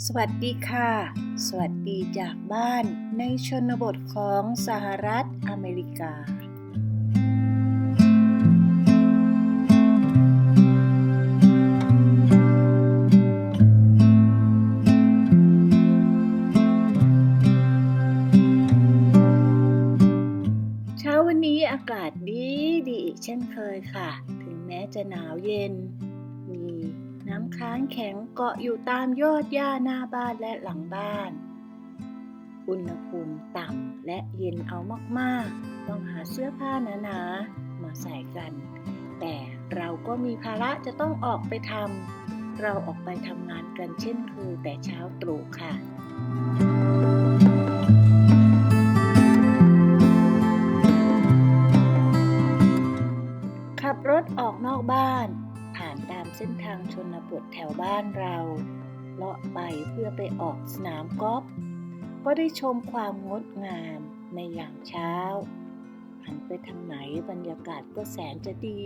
สวัสดีค่ะ สวัสดีจากบ้านในชนบทของสหรัฐอเมริกา เช้าวันนี้อากาศดีดีอีกเช่นเคยค่ะ ถึงแม้จะหนาวเย็น มี น้ำค้างแข็งเกาะอยู่ตามยอดหญ้าหน้าบ้านและหลังบ้าน อุณหภูมิต่ำและเย็นเอามากๆ ต้องหาเสื้อผ้าหนาๆ มาใส่กัน แต่เราก็มีภาระจะต้องออกไปทำ เราออกไปทำงานกันเช่นเคยแต่เช้าตรู่ค่ะขับรถออกนอกบ้าน เส้นทางชนบทแถวบ้านเรา เลาะไปเพื่อไปออกสนามกอล์ฟก็ได้ชมความงดงามในยามเช้า หันไปทางไหนบรรยากาศก็แสนจะดี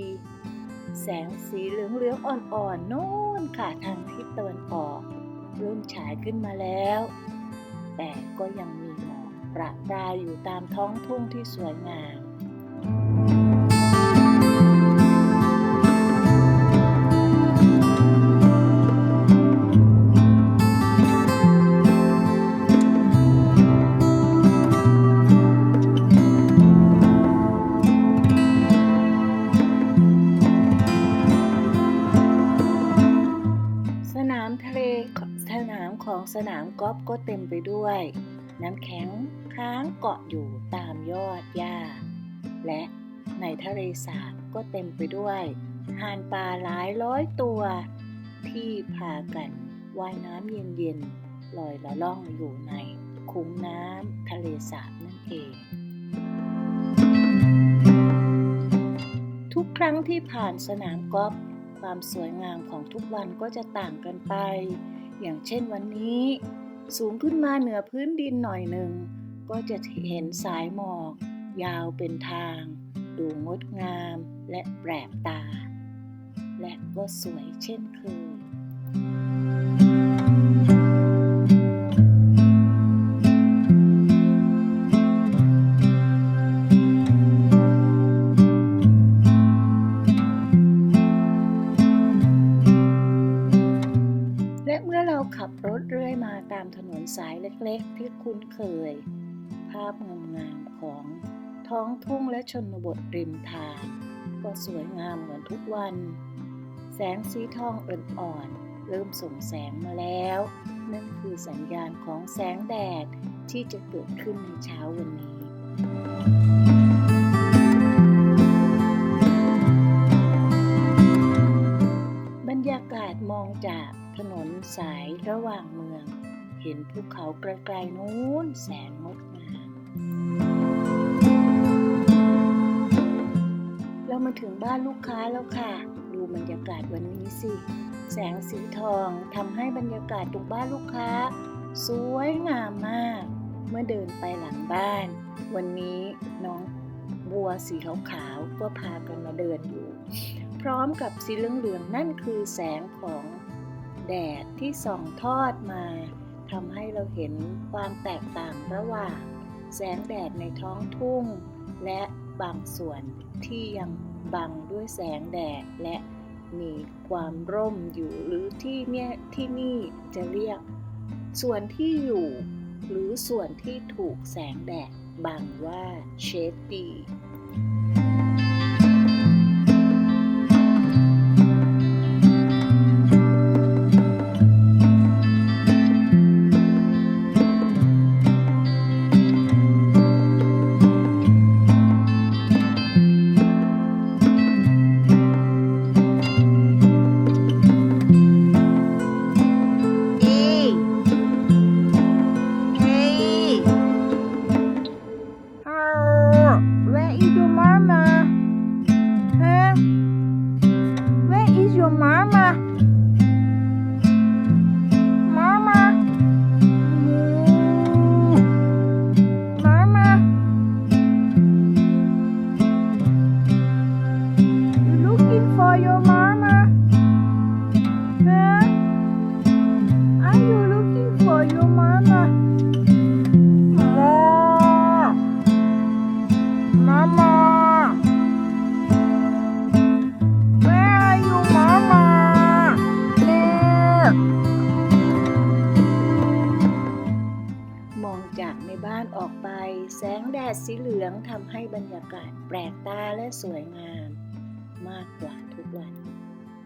แสงสีเหลืองๆอ่อนๆโน่นค่ะทางทิศตะวันออกเริ่มฉายขึ้นมาแล้ว แต่ก็ยังมีหมอกประปรายอยู่ตามท้องทุ่งที่สวยงาม น้ำแข็งค้างเกาะอยู่ตามยอดหญ้า และในทะเลสาบก็เต็มไปด้วยห่านปลาหลายร้อยตัว ที่พากันว่ายน้ำเย็นๆลอยละล่องอยู่ในคุ้งน้ำทะเลสาบนั่นเอง ทุกครั้งที่ผ่านสนามกอล์ฟความสวยงามของทุกวันก็จะต่างกันไป อย่างเช่นวันนี้ สูงขึ้นมาเหนือพื้นดินหน่อยหนึ่ง ก็จะเห็นสายหมอก ยาวเป็นทาง ดูงดงามและแปลกตา และก็สวยเช่นเคย เล็กๆที่คุ้นเคย ภาพงามๆของท้องทุ่งและชนบทริมทาง ก็สวยงามเหมือนทุกวัน แสงสีทองอ่อนๆเริ่มส่งแสงมาแล้ว นั่นคือสัญญาณของแสงแดดที่จะเกิดขึ้นในเช้าวันนี้บรรยากาศมองจากถนนสายระหว่างเมือง เห็นภูเขาไกลๆนู้นแสนงดงามเรามาถึงบ้านลูกค้าแล้วค่ะ ดูบรรยากาศวันนี้สิ แสงสีทองทำให้บรรยากาศตรงบ้านลูกค้า สวยงามมาก เมื่อเดินไปหลังบ้าน วันนี้น้องบัวสีขาวๆก็พากันมาเดินอยู่ พร้อมกับสีเหลืองๆนั่นคือแสงของแดดที่ส่องทอดมา ทำให้เราเห็นความแตกต่างระหว่าง แสงแดดในท้องทุ่ง และบางส่วนที่ยังบังด้วยแสงแดดและมีความร่มอยู่หรือที่เนี่ยที่นี่จะเรียก ส่วนที่อยู่ หรือส่วนที่ถูกแสงแดดบังว่าเชดดี Where is your mama? Mama? Mama? You looking for your mama? Huh? Are you looking for your mama? ดดสีเหลืองทำให้บรรยากาศแปลกตาและสวยงาม มากกว่าทุกวัน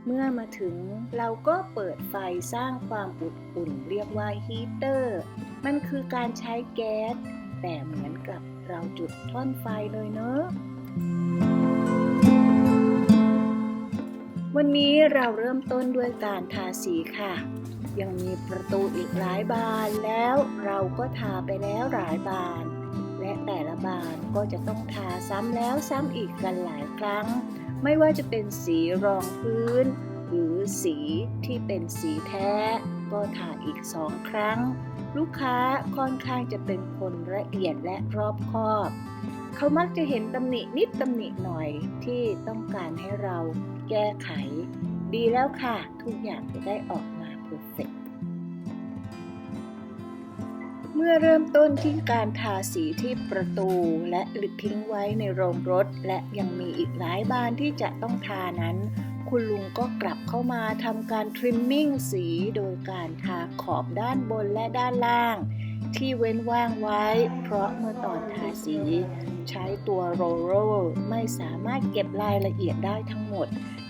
เมื่อมาถึงเราก็เปิดไฟสร้างความอบอุ่นเรียกว่าฮีเตอร์ มันคือการใช้แก๊ส แต่เหมือนกับเราจุดท่อนไฟเลยเนอะวันนี้เราเริ่มต้นด้วยการทาสีค่ะ ยังมีประตูอีกหลายบานแล้วเราก็ทาไปแล้วหลายบาน และแต่ละบานก็จะต้องทาซ้ำแล้วซ้ำอีกกันหลายครั้ง ไม่ว่าจะเป็นสีรองพื้น หรือสีที่เป็นสีแท้ ก็ทาอีกสองครั้ง ลูกค้าค่อนข้างจะเป็นคนละเอียดและรอบคอบ เขามักจะเห็นตำหนินิดตำหนิหน่อยที่ต้องการให้เราแก้ไข ดีแล้วค่ะ ทุกอย่างจะได้ออกมาเพอร์เฟก มื่อเริ่มต้นที่การทาสีที่ประตูและหรือทิ้งไว้ในโรงรถ และยังมีอีกหลายบานที่จะต้องทานั้น คุณลุงก็กลับเข้ามาทำการทริมมิ่งสีโดยการทาขอบด้านบนและด้านล่าง ที่เว้นว่างไว้ เพราะเมื่อตอนทาสี ใช้ตัวโรลเลอร์ไม่สามารถเก็บรายละเอียดได้ทั้งหมด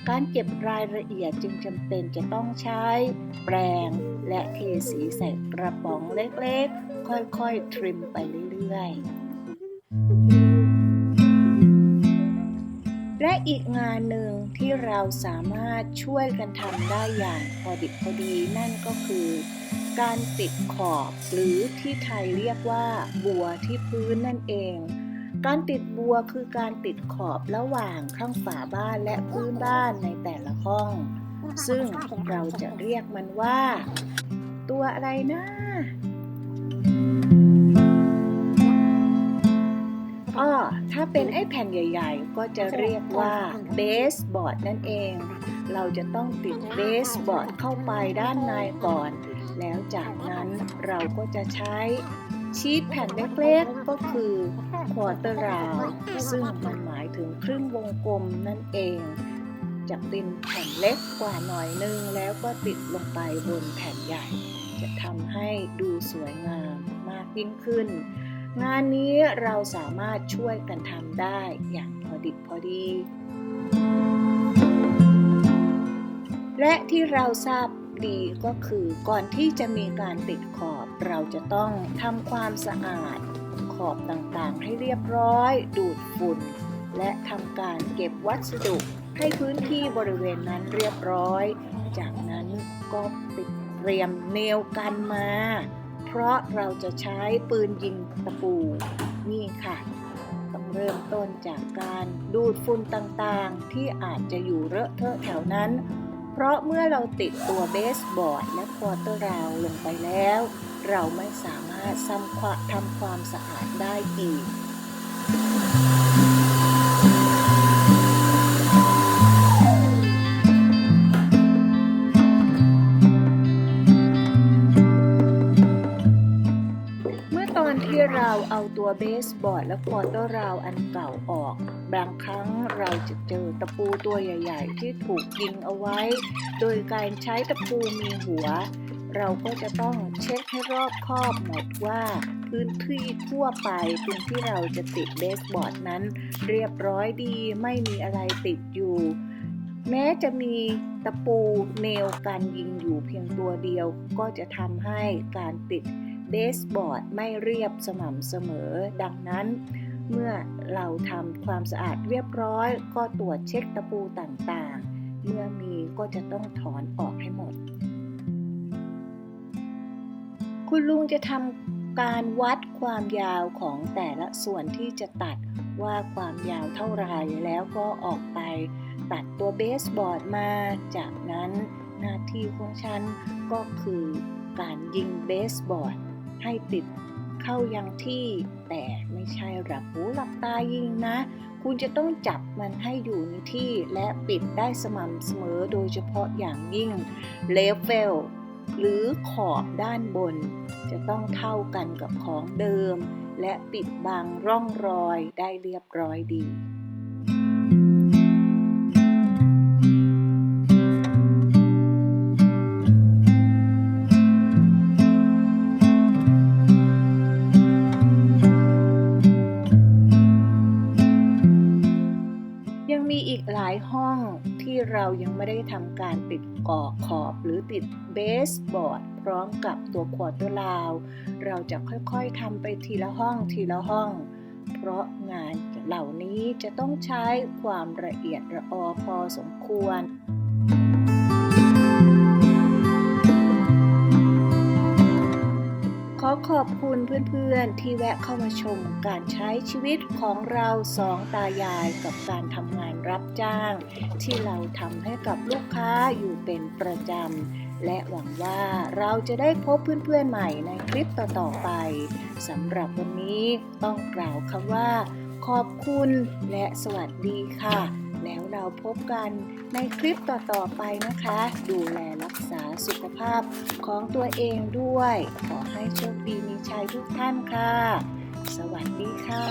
การเก็บรายละเอียดจึงจำเป็นจะต้องใช้ แปรงและเทสีใส่กระป๋องเล็กๆ ค่อยๆ ทริมไปเรื่อยๆ และอีกงานหนึ่งที่เราสามารถช่วยกันทำได้อย่างพอดิบพอดีนั่นก็คือ การติดขอบหรือที่ไทยเรียกว่าบัวที่พื้นนั่นเองการติดบัวคือการติดขอบระหว่างข้างฝาบ้านและพื้นบ้านในแต่ละห้อง ซึ่งเราจะเรียกมันว่า ตัวอะไรนะ ถ้าเป็นไอ้แผ่นใหญ่ ๆ ก็จะเรียกว่าเบสบอร์ดนั่นเอง เราจะต้องติดเบสบอร์ดเข้าไปด้านในก่อน แล้วจากนั้นเราก็จะใช้ชีทแผ่นเล็กๆ ก็คือควอเตอร์ราวซึ่งมันหมายถึงครึ่งวงกลมนั่นเอง จะเป็นแผ่นเล็กกว่าหน่อยนึง แล้วก็ติดลงไปบนแผ่นใหญ่ จะทำให้ดูสวยงามมากยิ่งขึ้น งานนี้เราสามารถช่วยกันทำได้อย่างพอดิบพอดี และที่เราทราบดีก็คือก่อนที่จะมีการติดขอบเราจะต้องทำความสะอาดขอบต่างๆ ให้เรียบร้อย ดูดฝุ่น และทำการเก็บวัสดุให้พื้นที่บริเวณนั้นเรียบร้อย จากนั้นก็ติดเตรียมเนวกันมา เพราะเราจะใช้ปืนยิงตะปู นี่ค่ะ ต้องเริ่มต้นจากการดูดฝุ่นต่างๆ ที่อาจจะอยู่เลอะเทอะแถวนั้น เพราะเมื่อเราติดตัวเบสบอร์ดและควอเตอร์ราวลงไปแล้ว เราไม่สามารถซ้ำควทำความสะอาดได้อีก บอร์ดและควอเตอร์ราวอันเก่าออก บางครั้งเราจะเจอตะปูตัวใหญ่ๆ ที่ถูกยิงเอาไว้ โดยการใช้ตะปูมีหัว เราก็จะต้องเช็คให้รอบคอบหมดว่าพื้นที่ทั่วไปตรงที่เราจะติดเบสบอร์ดนั้น เรียบร้อยดีไม่มีอะไรติดอยู่ แม้จะมีตะปูเนลกันยิงอยู่เพียงตัวเดียว ก็จะทำให้การติด เบสบอร์ดไม่เรียบสม่ำเสมอ ดังนั้น เมื่อเราทำความสะอาดเรียบร้อย ก็ตรวจเช็คตะปูต่างๆ เมื่อมีก็จะต้องถอนออกให้หมด คุณลุงจะทำการวัดความยาวของแต่ละส่วนที่จะตัดว่าความยาวเท่าไหรแล้วก็ออกไป ตัดตัวเบสบอร์ดมา จากนั้นหน้าที่ของฉันก็คือการยิงเบสบอร์ด ให้ติดเข้ายังที่ แต่ไม่ใช่หลับหูหลับตายิงนะ คุณจะต้องจับมันให้อยู่ในที่และปิดได้สม่ำเสมอโดยเฉพาะอย่างยิ่งเลเวลหรือขอบด้านบน จะต้องเท่ากันกับของเดิม และปิดบังร่องรอยได้เรียบร้อยดี มีอีกหลายห้องที่เรายังไม่ได้ทำการติดกอกขอบหรือติดเบสบอร์ดพร้อมกับตัวควอเตอร์ลาว เราจะค่อยๆทำไปทีละห้องทีละห้อง เพราะงานเหล่านี้จะต้องใช้ความละเอียดระออพอสมควรขอขอบคุณเพื่อนๆที่แวะเข้ามาชมการใช้ชีวิตของเราสองตายายกับการทำงาน รับจ้าง ที่เราทำให้กับลูกค้าอยู่เป็นประจำ และหวังว่าเราจะได้พบเพื่อนๆใหม่ในคลิปต่อๆไปสำหรับวันนี้ต้องกล่าวคำว่า ขอบคุณและสวัสดีค่ะ แล้วเราพบกันในคลิปต่อๆไปนะคะ ดูแลรักษาสุขภาพของตัวเองด้วย ขอให้โชคดีมีชัยทุกท่านค่ะ สวัสดีค่ะ